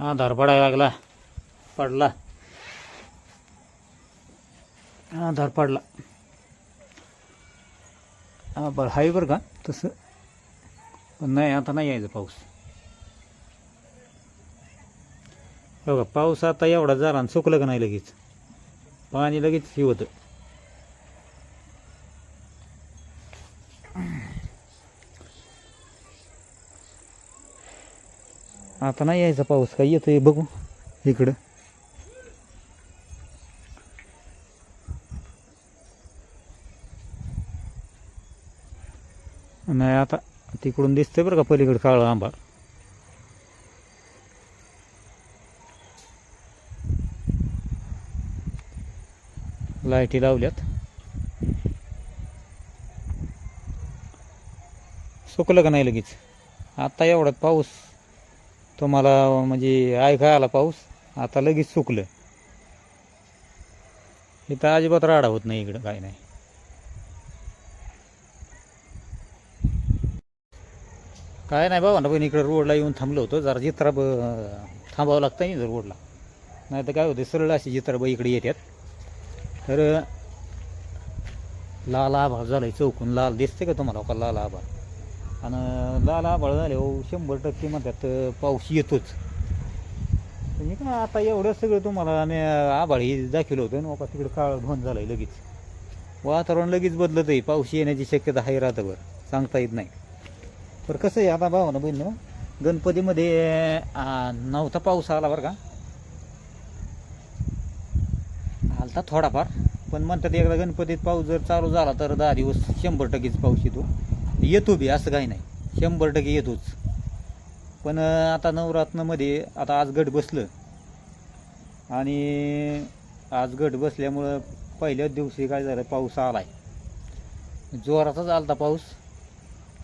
हा धार पडायला लागला. पडला. हा धार पडला हा बरं हाय बरं का? तसं. पण नाही आता नाही यायचं पाऊस. बघा पाऊस आता एवढा झाला आणि सुकलं का नाही लगेच? पाणी लगेच हे होतं. आता नाही यायचा पाऊस. काय येतोय बघू इकडं. नाही आता तिकडून दिसतंय बरं का पलीकडे काळं आंबा. लाईटी लावल्यात. सुकलं का नाही लगेच? आता एवढ्यात पाऊस तुम्हाला म्हणजे ऐका आला पाऊस आता लगेच सुकलं. इथं अजिबात राडा होत नाही इकडं काय नाही. काय नाही बाबा ना पण इकडं रोडला येऊन थांबलो होतो. जरा जित्रा ब थांबावं लागतं नाही जर रोडला. नाही तर काय होतं सरळ अशी जित्रा ब इकडे येतात. तर लाल आभार झालं चौकून. लाल दिसते का तुम्हाला? का लाल आभार आणि लाल आभाळ झाले हो शंभर टक्के म्हणतात पाऊस येतोच. पण काय आता एवढं सगळं तुम्हाला आणि आभाळ ही दाखवलं होतं ना का तिकडं काळ धोन झालं लगेच. वातावरण लगेच बदलत आहे पाऊस येण्याची शक्यता आहे रात्रभर सांगता येत नाही. पण कसं आहे आता भावा ना बहिण गणपतीमध्ये नव्हता पाऊस आला बरं का? आलता थोडाफार पण म्हणतात एकदा गणपतीत पाऊस जर चालू झाला तर दहा दिवस शंभर टक्केच पाऊस येतो. येतो बी असं काही नाही. शंभर टक्के येतोच. पण आता नवरात्रमध्ये आता आज गट बसलं. आणि आज गट बसल्यामुळं पहिल्याच दिवशी काय झालं पाऊस आलाय. जोराचाच आलता पाऊस.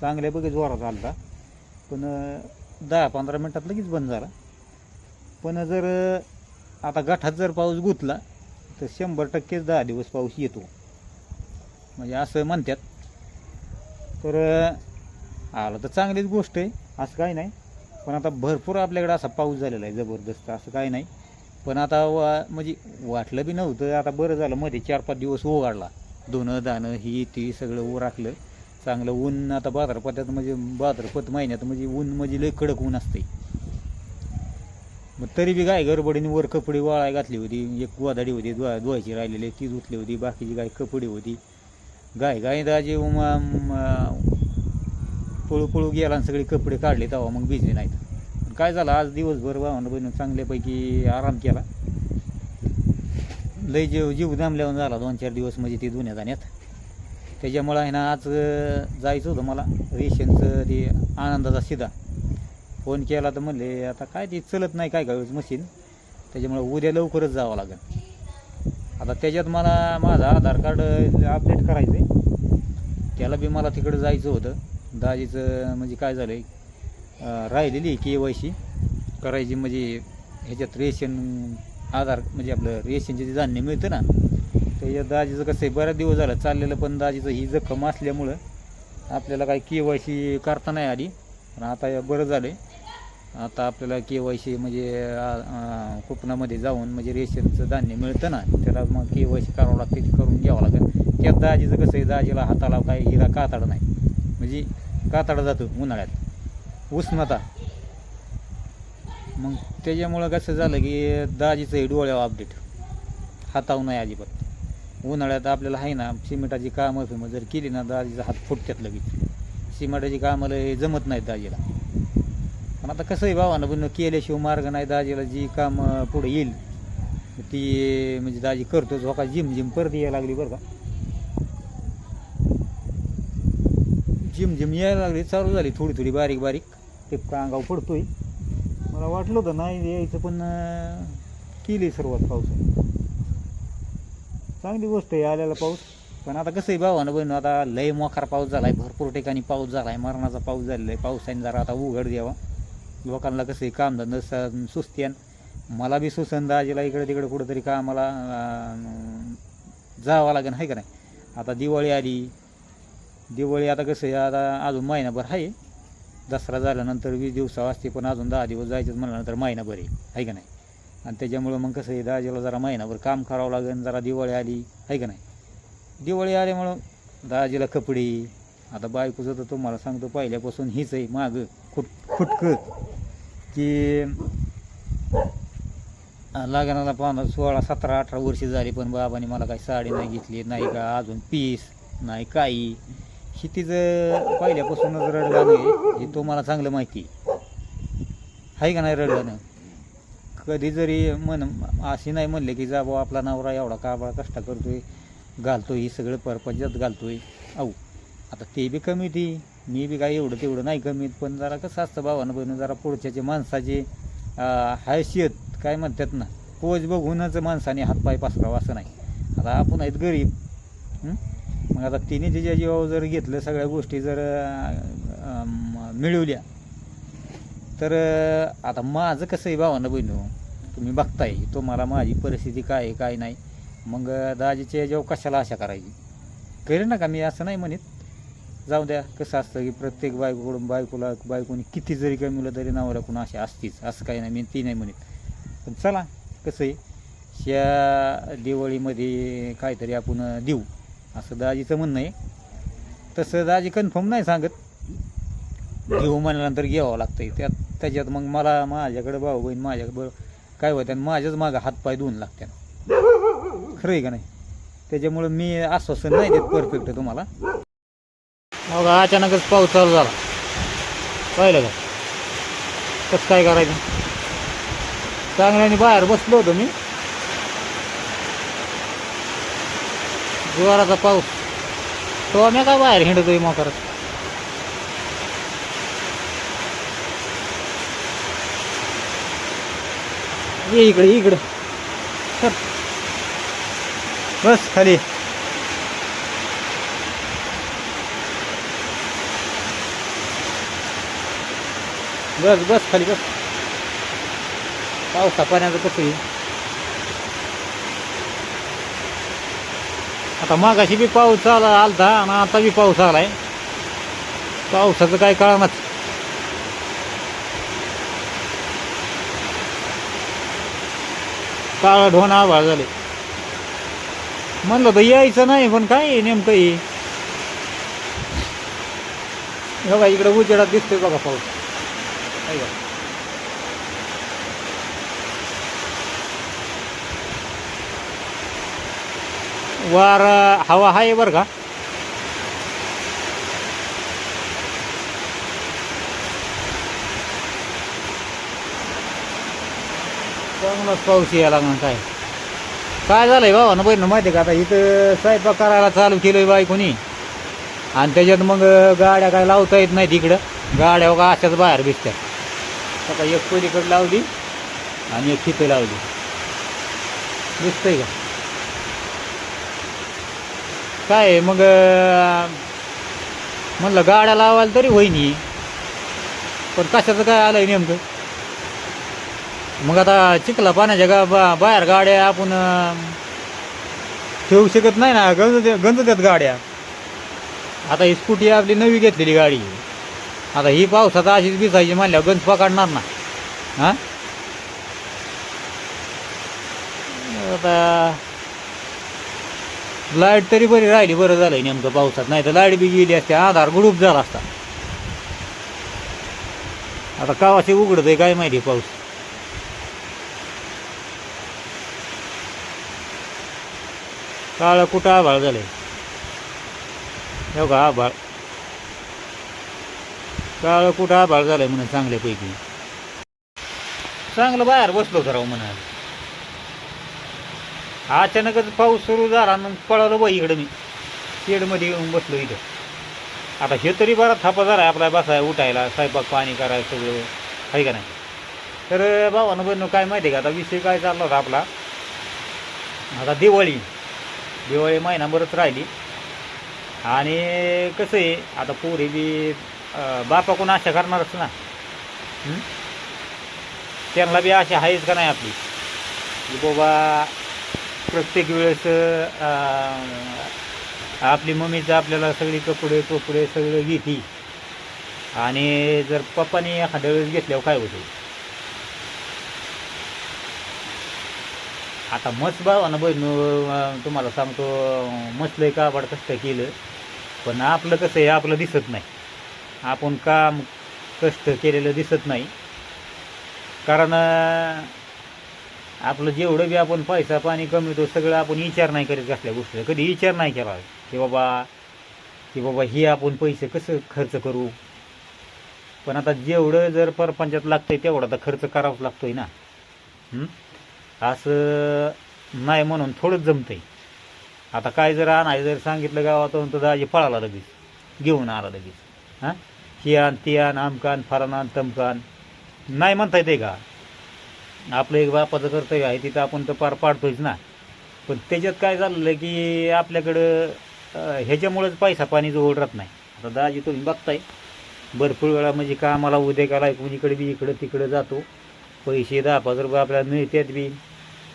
चांगल्यापैकी जोराचा आलता. पण दहा पंधरा मिनटात लगेच बंद झाला. पण जर आता गठात जर पाऊस गुंतला तर शंभर टक्केच दहा दिवस पाऊस येतो. म्हणजे असं म्हणतात. तर आलं तर चांगलीच गोष्ट आहे. असं काही नाही. पण आता भरपूर आपल्याकडे असा पाऊस झालेला आहे जबरदस्त. असं काही नाही. पण आता वा म्हणजे वाटलं बी नव्हतं. आता बरं झालं. मध्ये चार पाच दिवस ओघाडला. दोनं दाणं ही ती सगळं ओ राखलं. चांगलं ऊन आता बाजारपत्यात म्हणजे भाद्रपद महिन्यात म्हणजे ऊन म्हणजे लय कडक ऊन असते मग तरी बी गाय गडबडीने वर कपडे वाळाय घातली होती. एक गोदाडी होती धुवा धुवायची राहिलेली. ती धुतली होती. बाकीची गाय कपडे होती. गाय गाय दाजी उमा पळू पळू गेला आणि सगळे कपडे काढले तेव्हा मग भिजले नाहीत. पण काय झालं आज दिवसभर भावानं बहिणीनं चांगल्यापैकी आराम केला. लय जीव जीव जमल्यावर झाला दोन चार दिवस म्हणजे ते धुण्यात जाण्यात त्याच्यामुळं आहे ना आज जायचं होतं मला. रेशनचं ते आनंदाचा सीधा फोन केला तर म्हणले आता काय ते चलत नाही काय काय वेळेस मशीन. त्याच्यामुळं उद्या लवकरच जावं लागेल. आता त्याच्यात मला माझं आधार कार्ड अपडेट करायचं आहे त्याला बी मला तिकडं जायचं होतं. दाजीचं म्हणजे काय झालं आहे राहिलेली के वाय सी करायची म्हणजे ह्याच्यात रेशन आधार म्हणजे आपलं रेशनचे जे धान्य मिळतं ना त्याच्यात दाजीचं कसं आहे बऱ्याच दिवस झालं चाललेलं पण दाजीचं ही जखम असल्यामुळं आपल्याला काही के वाय सी करता नाही आली. पण आता बरं झालं आहे आता आपल्याला के वाय सी म्हणजे कुपनामध्ये जाऊन म्हणजे रेशनचं धान्य मिळतं ना त्याला मग के वाय सी करावं लागते ते करून घ्यावं लागेल त्यात दाजीचं कसं आहे दाजीला हाताला काही हिरा कातडा नाही. म्हणजे कातडा जातो उन्हाळ्यात. उष्णता. मग त्याच्यामुळं कसं झालं की दाजीचं हे डोळ्यावर अपडेट हाताव नाही अजिबात उन्हाळ्यात आपल्याला आहे ना सिमेंटाची कामं फिमं जर केली ना दाजीचा हात फुटत्यात लगेच. सिमेंटाची कामं जमत नाहीत दाजीला. पण आता कसं आहे भावानं पण केल्याशिवाय मार्ग नाही दाजीला जी काम पुढे येईल ती म्हणजे दाजी करतोच हो का जिम जिम परत यायला लागली बरं का. जिम जिम यायला लागली चालू झाली थोडी थोडी बारीक बारीक टिपका अंगावर पडतोय. मला वाटलं होतं नाही यायचं पण केली सुरुवात पाऊस. चांगली गोष्ट आहे आलेला पाऊस. पण आता कसं आहे भावानं बहिण आता लय मोखार पाऊस झाला आहे भरपूर ठिकाणी पाऊस झाला आहे मरणाचा पाऊस झालेला आहे पावसाने जरा आता उघड द्यावा. लोकांना कसं आहे कामधंदा स- सुस्त्यान मला बी सुसन दाजीला इकडे तिकडे कुठंतरी कामाला जावं लागेल आहे का नाही? आता दिवाळी आली. दिवाळी आता कसं आहे आता अजून महिनाभर आहे. दसरा झाल्यानंतर वीस दिवसा असते पण अजून दहा दिवस जायचं म्हणल्यानंतर महिनाभर आहे आहे का नाही? आणि त्याच्यामुळं मग कसं आहे दाजीला जरा महिनाभर काम करावं लागेल जरा दिवाळी आली आहे का नाही? दिवाळी आल्यामुळं दाजीला कपडे आता बायकोचं तर तुम्हाला सांगतो पहिल्यापासून हीच आहे मागं खुट खुटकं. की लग्नाला पाहणं सोळा सतरा अठरा वर्ष झाली पण बाबाने मला काही साडी नाही घेतली नाही का? अजून पीस नाही काही. ही तिचं पहिल्यापासूनच रडगाणं आहे हे तुम्हाला चांगलं माहिती आहे. का नाही रडगाणं? कधी जरी म्हण अशी नाही म्हणले की जा बाबा आपला नवरा एवढा काबळा कष्ट करतोय घालतोय ही सगळं परपंचात घालतोय. अहो आता ते बी कमी ती मी बी काय एवढं तेवढं नाही कमीत पण जरा कसं असतं भावानं बहिणं जरा पुढच्याचे माणसाचे हैसियत काय म्हणतात ना पोच बघूनच माणसाने हातपाय पसरावा असं नाही. आता आपण आहेत गरीब मग आता तिने तिच्या जीवावर जर घेतलं सगळ्या गोष्टी जर मिळवल्या तर आता माझं कसं आहे भावानं बहिणू तुम्ही बघताय तुम्हाला माझी परिस्थिती काय आहे काय नाही. मग दाजीच्या याच्यावर कशाला आशा करायची? करेन ना का मी असं नाही म्हणत? जाऊ द्या कसं असतं की प्रत्येक बायकोकडून बायकोला बायकोनी किती जरी कमीलं तरी नवऱ्याकडून अशी असतीच असं काही नाही मी ती नाही म्हणत. पण चला कसं आहे या दिवाळीमध्ये काहीतरी आपण देऊ असं दाजीचं म्हणणं आहे. तसं दाजी कन्फर्म नाही सांगत. घेऊ म्हणल्यानंतर घ्यावं लागतं त्यात त्याच्यात मग मला माझ्याकडे भाऊ बहीण माझ्याकडे काय होतं आणि माझ्याच मागं हातपाय धुवून लागते खरं आहे का नाही? त्याच्यामुळं मी आश्वासन नाही देत परफेक्ट तुम्हाला. मग अचानकच पाऊस चालू झाला. पाहिलं का? कसं काय करायचं? चांगल्याने बाहेर बसलो होतो मी. जोराचा पाऊस. तो आम्ही काय बाहेर हिंडतोय मोकरत. ये इकडे इकडं इकडे. सर बस खाली. बस बस खाली बस. पावसा पाण्याचं कसं आहे? आता मागाशी बी पाऊस आला आलता आणि आता बी पाऊस आलाय पावसाचं काय कळणार काळ ढोण आभाळ झाले. म्हणलं तर यायचं नाही पण काय नेमकं हे बघा इकडे उजेडात दिसतोय बघा पाऊस. आहे का वार हवा आहे बरं का चांगलाच पाऊस यायला लागणार काय काय झालंय बाबा ना बहिण माहिती का आता इथं स्वयंपाक करायला चालू केलंय कोणी आणि त्याच्यात मग गाड्या काय लावता येत नाही तिकडं गाड्या का अशाच बाहेर दिसत्या सकाळी एक पलीकडे लावली आणि एक तिथे लावली. दिसतंय का? काय मग म्हणलं गाड्या लावायला तरी होईनी पण कशाचं काय आलं आहे नेमकं? मग आता चिखला पाण्याच्या गा बा बाहेर गाड्या आपण ठेवू शकत नाही ना? गंज गंज देत गाड्या. आता ही स्कूटी आपली नवी घेतलेली गाडी. आता ही पावसात अशीच भिजायची म्हणल्यावर गंज पकडणार ना. हां? आता लाइट तरी बरी राहिली बरं झालं नेमकं पावसात. नाही तर लाइट बी गेली असते आधार गुडूप झाला असता. आता कावाशी उघडत आहे काय माहिती पाऊस? काळं कुठं आभाळ झालंय? हो का आभाळ. काळ कुठं आभाळ झालंय म्हणून चांगल्यापैकी. चांगलं बाहेर बसलो होतं राव म्हणा अचानकच पाऊस सुरू झाला आणि पळालो बाई इकडं मी. शेडमध्ये येऊन बसलो इथं. आता हे तरी बरा थापा झाला आपला बसाय उठायला स्वयंपाक पाणी करायला सगळं. आहे का नाही? तर बाबानं बहिणं काय माहिती आहे का? आता विषय काय चालला होता आपला? आता दिवाळी. दिवाळी महिनाभरच राहिली. आणि कसं आहे आता पोरी बी बापाकडून आशा करणारच ना. त्यांना बी आशा आहेच का नाही आपली. की बाबा प्रत्येक वेळेस आपली मम्मीचं आपल्याला सगळी कपडे कपडे सगळं घेती. आणि जर पप्पाने एखाद्या वेळेस घेतल्यावर काय होतं? आता मस्त भावानं बहीण तुम्हाला सांगतो मस्त का काबाड कष्ट केलं. पण आपलं कसं आहे आपलं दिसत नाही. आपण काम कष्ट केलेलं दिसत नाही. कारण आपलं जेवढं बी आपण पैसा पाणी कमवतो सगळं आपण विचार नाही करीत कसल्या गोष्टीचा कधी विचार नाही केला की बाबा की बाबा हे आपण पैसे कसं खर्च करू? पण आता जेवढं जर परपंचात लागतंय तेवढा तर खर्च करावाच लागतोय ना. असं नाही म्हणून थोडंच जमतंय. आता काय जर आणायचं जर सांगितलं गावातून तर दाजी पळाला लगेच घेऊन आला लगेच. हां? हियान तियान आमकान फरानान तमकान नाही म्हणता येते का? आपलं एक बापाचं कर्तव्य आहे तिथं आपण तर पार पाडतोयच ना. पण त्याच्यात काय झालेलं आहे की आपल्याकडं ह्याच्यामुळेच पैसा पाणी जवळ राहत नाही. आता दाजी तुम्ही बघताय भरपूर वेळा म्हणजे कामाला उद्या गेला कुणीकडे म्हणजे बी इकडं तिकडं जातो. पैसे दहा पाच रुपये आपल्याला मिळतात बी.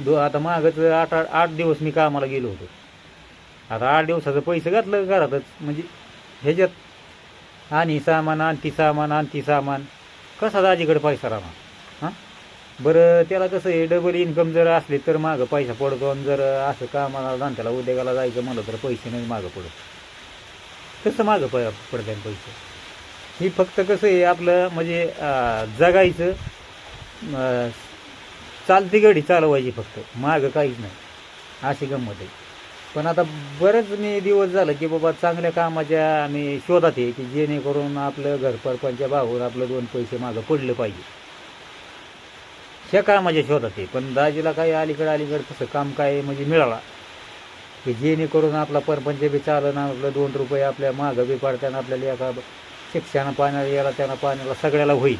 दो आता मागच आठ आठ आठ दिवस मी कामाला गेलो होतो. आता आठ दिवसाचं पैसे घातलं घरातच? म्हणजे ह्याच्यात आणि सामान आणती सामान आणती सामान. कसा दाजीकडे पैसा राहा हां? बरं त्याला कसं आहे डबल इन्कम जर असली तर मागं पैसा पडतो आणि जर असं कामाला धंद्याला उद्योगाला जायचं म्हणलं तर पैसे नाही मागं पडत. कसं मागं प पडतात पैसे? ही फक्त कसं आहे आपलं म्हणजे जगायचं चालती गाडी चालवायची फक्त. मागं काहीच नाही. अशी गंमत आहे. पण आता बरेच मी दिवस झालं की बाबा चांगल्या कामाच्या आम्ही शोधात आहे की जेणेकरून आपलं घरपरपंच्या भावावर आपलं दोन पैसे मागं पडलं पाहिजे. ह्या कामाच्या शोधात आहे. पण दाजीला काही अलीकडं अलीकडं तसं काम काय म्हणजे मिळाला. की जेणेकरून आपला परपंच बी चालन आपलं दोन रुपये आपल्या मागं बी पडत्यानं आपल्याला एका शिक्षण पाण्याला याला त्यांना पाण्याला सगळ्याला होईल.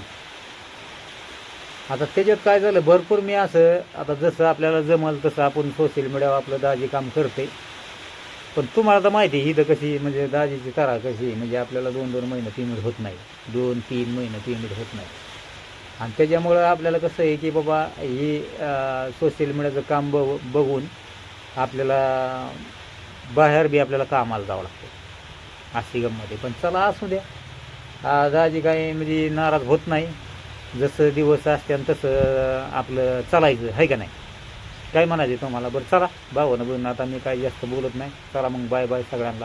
आता त्याच्यात काय झालं भरपूर मी असं आता जसं आपल्याला जमल तसं आपण सोशल मीडियावर आपलं दाजी काम करते पण तुम्हाला तर माहिती आहे तर कशी म्हणजे दाजीची तारा कशी आहे, म्हणजे आपल्याला दोन दोन महिने पेमेंट होत नाही. दोन तीन महिने पेमेंट होत नाही. आणि त्याच्यामुळं आपल्याला कसं आहे की बाबा ही सोशल मीडियाचं काम बघ बघून आपल्याला बाहेर बी आपल्याला कामाला जावं लागतं. अशी पण चला असू द्या. दाजी काही म्हणजे नाराज होत नाही. जसं दिवस असते तसं आपलं चालायचं आहे का नाही? काय म्हणायचं तुम्हाला? बरं चला. भावानं बघून आता मी काही जास्त बोलत नाही. चला मग बाय बाय सगळ्यांना.